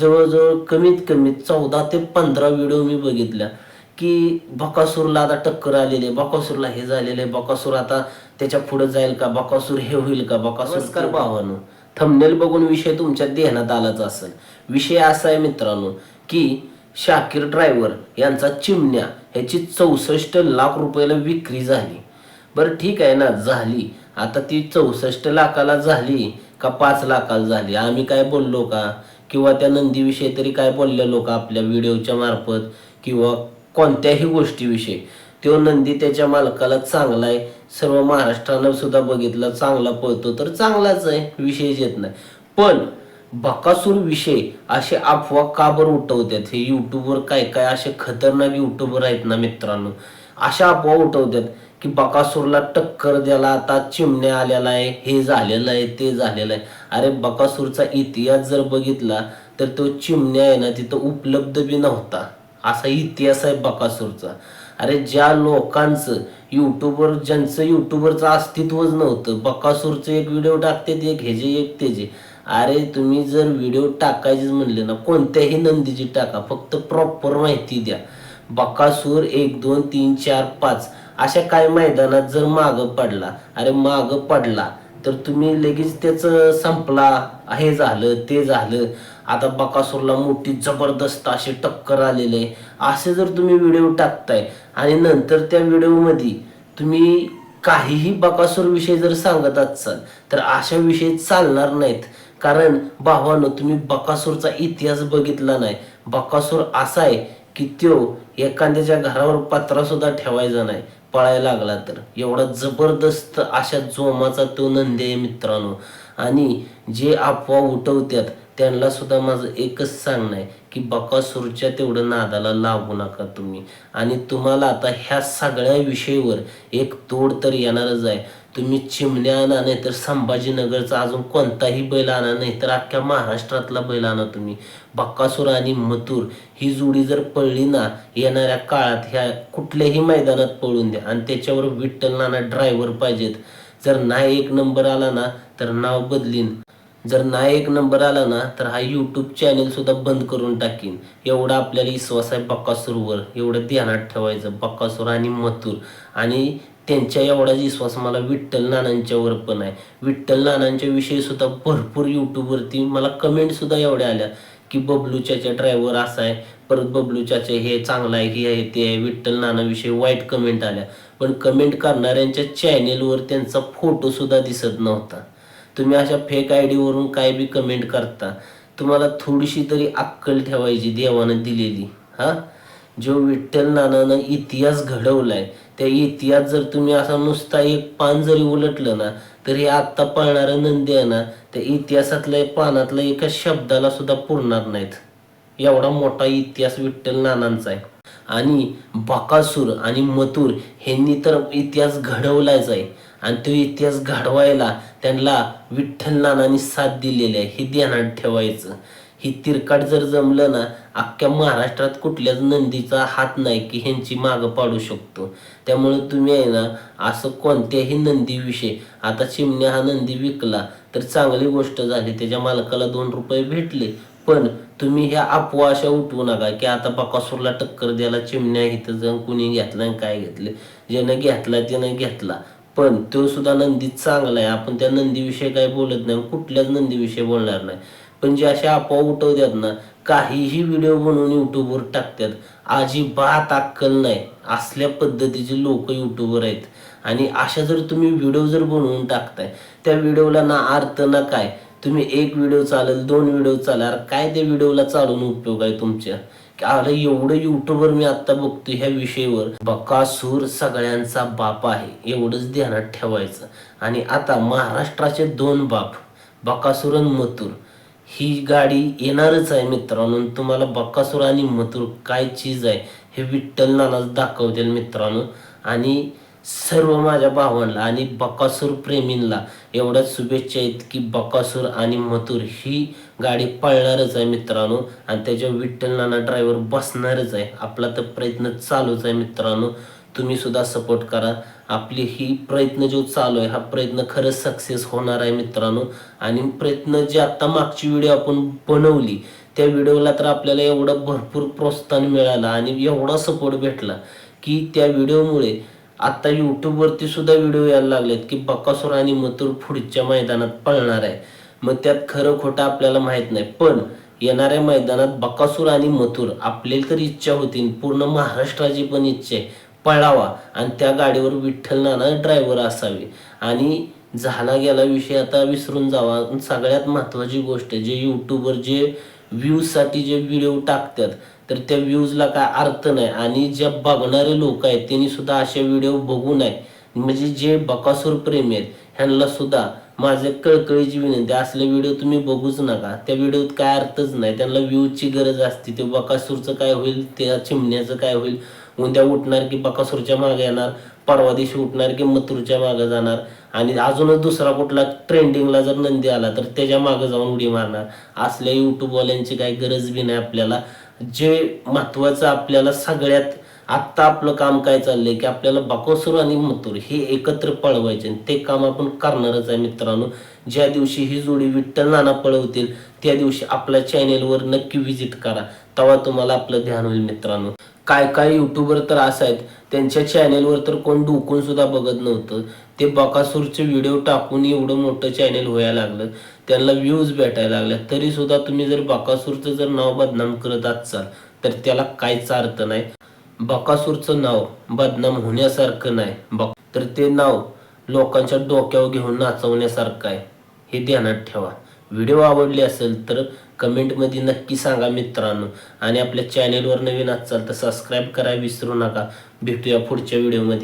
जवळजवळ कमीत कमी चौदा ते पंधरा व्हिडिओ मी बघितल्या. की बकासूरला आता टक्कर आलेली आहे. बकासूरला हे झालेलं आहे. बकासूर आता त्याच्या पुढे जाईल का? बकासूर हे होईल का? बकासूर भावानं. थंबनेल बघून विषय तुमच्या ध्यानात आलाच असेल. विषय असा आहे मित्रांनो की शाकीर ड्रायव्हर यांचा चिमण्या ह्याची चौसष्ट लाख रुपयाला विक्री झाली. बरं ठीक आहे ना? झाली. आता ती चौसष्ट लाखाला झाली का पाच लाखाला झाली? आम्ही काय बोललो का? किंवा त्या नंदीविषयी तरी काय बोलले लोक आपल्या व्हिडिओच्या मार्फत किंवा कोणत्याही गोष्टीविषयी? तो नंदी त्याच्या मालकाला चांगला आहे. सर्व महाराष्ट्रानं सुद्धा बघितला. चांगला पळतो तर चांगलाच आहे. विषयच येत नाही. पण बकासूर विषय असे अफवा का बरं उठवतात हे युट्यूबवर काय काय असे खतरनाक युट्यूबर आहेत ना मित्रांनो? अशा अफवा उठवतात की बकासूरला टक्कर द्याला आता चिमण्या आलेला आहे हे झालेलं आहे ते झालेलं आहे. अरे बकासूरचा इतिहास जर बघितला तर तो चिमण्या आहे ना तिथं उपलब्ध बी नव्हता. असा इतिहास आहे बकासूरचा. अरे ज्या लोकांचं युट्यूबवर ज्यांचं युट्यूबरचं अस्तित्वच नव्हतं बकासूरचं एक व्हिडिओ टाकते एक ह्याचे एक त्याचे अरे तुम्ही जर व्हिडिओ टाकायचेच म्हणले ना कोणत्याही नंदीची टाका फक्त प्रॉपर माहिती द्या. बकासूर एक दोन तीन चार पाच. अशा काही मैदानात जर मागं पडला अरे मागं पडला तर तुम्ही लगेच त्याचं संपला हे झालं ते झालं. आता बकासूरला मोठी जबरदस्त अशी टक्कर आलेली आहे. असे जर तुम्ही व्हिडिओ टाकताय आणि नंतर त्या व्हिडिओमध्ये तुम्ही काहीही बकासूर विषयी जर सांगत असाल तर अशा विषयी चालणार नाहीत. कारण भावानं तुम्ही बकासूरचा इतिहास बघितला नाही. बकासूर असा आहे की त्यो एखाद्याच्या घरावर पत्रा सुद्धा ठेवायचा नाही. पळायला लागला तर. एवढा जबरदस्त अशा जोमाचा तो नंदी आहे मित्रांनो. आणि जे अफवा उठवतात त्यांना सुद्धा माझं एकच सांगणं आहे की बकासूरच्या तेवढं नादाला लागू नका तुम्ही. आणि तुम्हाला आता ह्या सगळ्या विषयीवर एक तोड तर येणारच आहे. तुम्ही चिमण्या आणा नाही तर संभाजीनगरचा अजून कोणताही बैल आणा नाही तर अख्ख्या महाराष्ट्रातला बैल आणा तुम्ही. बक्कासूर आणि मथुर ही जोडी जर पळली ना येणाऱ्या काळात ह्या कुठल्याही मैदानात पळून द्या. आणि त्याच्यावर विठ्ठल नाना ड्रायव्हर पाहिजेत. जर नाही एक नंबर आला ना तर नाव बदलीन. जर नाही एक नंबर आला ना तर हा यूट्यूब चॅनेल सुद्धा बंद करून टाकीन. एवढा आपल्याला विश्वास आहे बक्कासूरवर एवढं ध्यानात ठेवायचं बक्कासूर आणि मथुर. आणि त्यांच्या एवढाच विश्वास मला विठ्ठल नानांच्यावर पण आहे. विठ्ठल नानांच्या विषयी सुद्धा भरपूर यूट्यूबवरती मला कमेंट सुद्धा एवढ्या आल्या की बबलू चाचा ड्रायव्हर असा आहे परत बबलू चाचा हे चांगला आहे हे आहे ते आहे विठ्ठल नानाविषयी वाईट कमेंट आल्या. पण कमेंट करणाऱ्यांच्या चॅनेलवर त्यांचा फोटो सुद्धा दिसत नव्हता. तुम्ही अशा फेक आय डीवरून काय बी कमेंट करता तुम्हाला थोडीशी तरी अक्कल ठेवायची देवानं दिलेली. हा? जो विठ्ठल नानानं इतिहास घडवलाय त्या इतिहास जर तुम्ही असा नुसता एक पान जरी उलटलं ना तरी आत्ता पाळणारं नंदी आहे ना त्या इतिहासातल्या पानातल्या एका शब्दाला सुद्धा पुरणार नाहीत. एवढा मोठा इतिहास विठ्ठल नानांचा आहे. आणि बकासूर आणि मथुर ह्यांनी तर इतिहास घडवलाच आहे. आणि तो इतिहास घडवायला त्यांना विठ्ठल नानांनी साथ दिलेली आहे. हे ध्यानात ठेवायचं. ही तिरकाट जर जमलं ना अख्ख्या महाराष्ट्रात कुठल्याच नंदीचा हात नाही की ह्यांची मागं पाडू शकतो. त्यामुळे तुम्ही आहे ना असं कोणत्याही नंदीविषयी आता चिमण्या हा नंदी विकला तर चांगली गोष्ट झाली त्याच्या मालकाला दोन रुपये भेटले. पण तुम्ही ह्या अफवा अशा उठवू नका की आता बकासूरला टक्कर द्यायला चिमण्या इथं जाऊन कुणी घेतला आणि काय घेतले? ज्यानं घेतला त्यानं घेतला. पण तो सुद्धा नंदी चांगला आहे. आपण त्या नंदीविषयी काय बोलत नाही कुठल्याच नंदीविषयी बोलणार नाही. पण जे अशा अफवा उठवतात ना काहीही व्हिडिओ बनवून युट्यूबवर टाकतात. अजिबात अक्कल नाही. असल्या पद्धतीचे लोक युट्यूबर आहेत. आणि अशा जर तुम्ही व्हिडिओ जर बनवून टाकताय त्या व्हिडिओला ना अर्थ ना काय? तुम्ही एक व्हिडिओ चालेल दोन व्हिडिओ चालेल. काय त्या व्हिडिओला चालून उपयोग आहे तुमच्या? आलं अरे एवढं युट्यूबवर मी आता बघतो ह्या विषयावर. बकासूर सगळ्यांचा बाप आहे. एवढंच ध्यानात ठेवायचं. आणि आता महाराष्ट्राचे दोन बाप बकासूर आणि मथुर. ही गाडी येणारच आहे मित्रांनो. तुम्हाला बकासूर आणि मथुर काय चीज आहे हे विठ्ठल नानाच दाखवतील मित्रांनो. आणि सर्व माझ्या भावांना आणि बकासूर प्रेमींना एवढ्याच शुभेच्छा आहेत की बकासूर आणि मथुर ही गाडी पळणारच आहे मित्रांनो. आणि त्याच्या विठ्ठल नाना ड्रायव्हर बसणारच आहे. आपला तर प्रयत्न चालूच आहे मित्रांनो. तुम्ही सुद्धा सपोर्ट करा. आपली ही प्रयत्न जो चालू आहे हा प्रयत्न खरंच सक्सेस होणार आहे मित्रांनो. आणि प्रयत्न जे आता मागची व्हिडिओ आपण बनवली त्या व्हिडिओला तर आपल्याला एवढं भरपूर प्रोत्साहन मिळालं आणि एवढा सपोर्ट भेटला की त्या व्हिडिओमुळे आता यूट्यूबवरती सुद्धा व्हिडिओ यायला लागलेत की बकासूर आणि मथुर पुढच्या मैदानात पळणार आहे. मग त्यात खरं खोटं आपल्याला माहीत नाही. पण येणाऱ्या मैदानात बकासूर आणि मथुर आपल्याला तर इच्छा होती पूर्ण महाराष्ट्राची पण इच्छा आहे. पळावा. आणि त्या गाडीवर विठ्ठल नाना ड्रायव्हर असावे. आणि झाला गेला विषय आता विसरून जावा. सगळ्यात महत्त्वाची गोष्ट जे यूट्यूबवर जे व्ह्यूजसाठी जे व्हिडिओ टाकतात तर त्या व्ह्यूजला काय अर्थ नाही. आणि ज्या बघणारे लोक आहेत त्यांनी सुद्धा असे व्हिडिओ बघू नये. म्हणजे जे बकासूर प्रेमी आहेत ह्यांना सुद्धा माझे कळकळीची विनंती असले व्हिडिओ तुम्ही बघूच नका. त्या व्हिडिओत काय अर्थच नाही. त्यांना व्ह्यूजची गरज असते. ते बकासूरचं काय होईल त्या चिमण्याचं काय होईल? उद्या उठणार की बकासूरच्या मागे येणार? परवा दिवशी उठणार की मथुरच्या मागे जाणार? आणि अजूनच दुसरा कुठला ट्रेंडिंगला जर नंदी आला तर त्याच्यामागे जाऊन उडी मारणार. असल्या युट्यूबवाल्यांची काही गरज बी नाही आपल्याला. जे महत्वाचं आपल्याला सगळ्यात आत्ता आपलं काम काय चाललंय की आपल्याला बकोसूर आणि मथुर हे एकत्र पळवायचे आणि ते काम आपण करणारच आहे मित्रांनो. ज्या दिवशी ही जोडी विठ्ठल नाना पळवतील त्या दिवशी आपल्या चॅनेलवर नक्की विजिट करा. तेव्हा तुम्हाला आपलं ध्यान होईल मित्रांनो. काय काय युट्यूबर तर असं आहेत त्यांच्या चॅनेलवर तर कोण डुकून सुद्धा बघत नव्हतं. ते बकासूरचे व्हिडिओ टाकून एवढं मोठं चॅनेल व्हायला लागलं त्यांना व्ह्यूज भेटायला लागल्या तरी सुद्धा तुम्ही जर बकासूरचं जर नाव बदनाम करत असाल तर त्याला काहीच अर्थ नाही. बकासूरचं नाव बदनाम होण्यासारखं नाही. बक तर ते नाव लोकांच्या डोक्यावर घेऊन नाचवण्यासारखं आहे. हे ध्यानात ठेवा. व्हिडिओ आवडले असेल तर कमेंटमध्ये नक्की सांगा मित्रांनो. आणि आपल्या चॅनेलवर नवीन असाल तर सबस्क्राईब करा विसरू नका. भेटूया पुढच्या व्हिडिओमध्ये